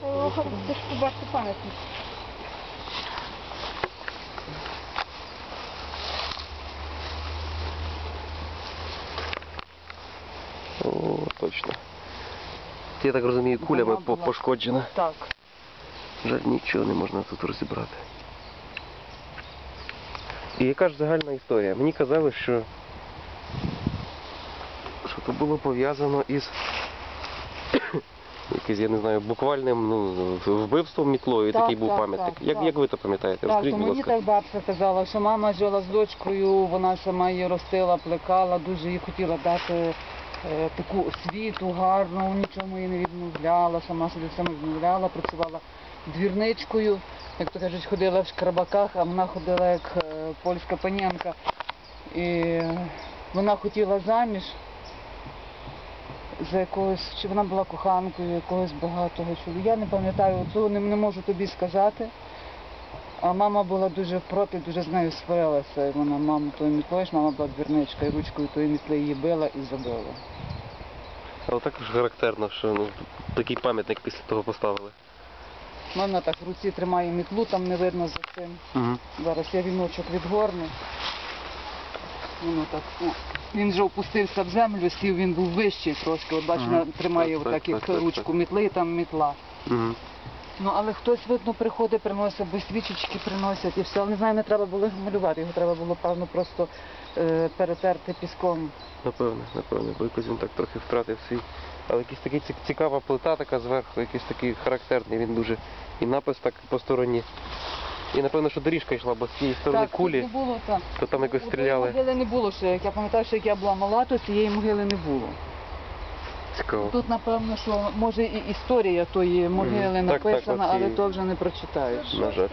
Ти ж побачити пам'ятник. О, точно. Я так розумію, кулями Вона по- була- пошкоджена. Так. Жаль, нічого не можна тут розібрати. І яка ж загальна історія? Мені казали, що, що це було пов'язано із якимось, я не знаю, буквальним ну, вбивством мітлою, Так, такий був так, пам'ятник. так, як, так. як ви це пам'ятаєте? Так, Розкажіть, то будь мені ласка. так бабця казала, що мама жила з дочкою, вона сама її ростила, плекала, дуже їй хотіла дати е, таку освіту гарну, нічому їй не відмовляла, сама собі все відмовляла, працювала двірничкою, як то кажуть, ходила в шкрабаках, а вона ходила як е, польська панянка. І вона хотіла заміж за якогось, чи вона була коханкою якогось багатого чоловіка. Я не пам'ятаю, цього не, не можу тобі сказати. А мама була дуже проти, дуже з нею сварилася. І Вона маму тою мітлою, мама була двірничка, і ручкою тої мітли її била і забила. Але також характерно, що ну, такий пам'ятник після того поставили. Вона так в руці тримає мітлу, там не видно за цим. Угу. Зараз я віночок відгорну. Воно так, о. Він вже опустився в землю, сів, він був вищий трошки. От бачиш, Мгм. вона тримає Так, так, отак, так, так, ручку мітли, і там мітла. Ну, але хтось, видно, приходить, приносить, бо свічечки приносять і все. Але не знаю, не треба було його малювати, його треба було, певно, просто е, перетерти піском. Напевне, напевне, бо якось він так трохи втратив свій. Але якийсь такий ці- цікава плита така зверху, якийсь такий характерний, він дуже. І напис так по стороні. І напевно, що доріжка йшла, бо з цієї сторони так, кулі, не було так. то там якось стріляли. могили не було ще. Як я пам'ятаю, що як я була мала, то цієї могили не було. Цікаво. Тут, напевно, що може і історія тої могили Мгм. Так, так, написана, оці- але то вже не прочитаєш. На жаль.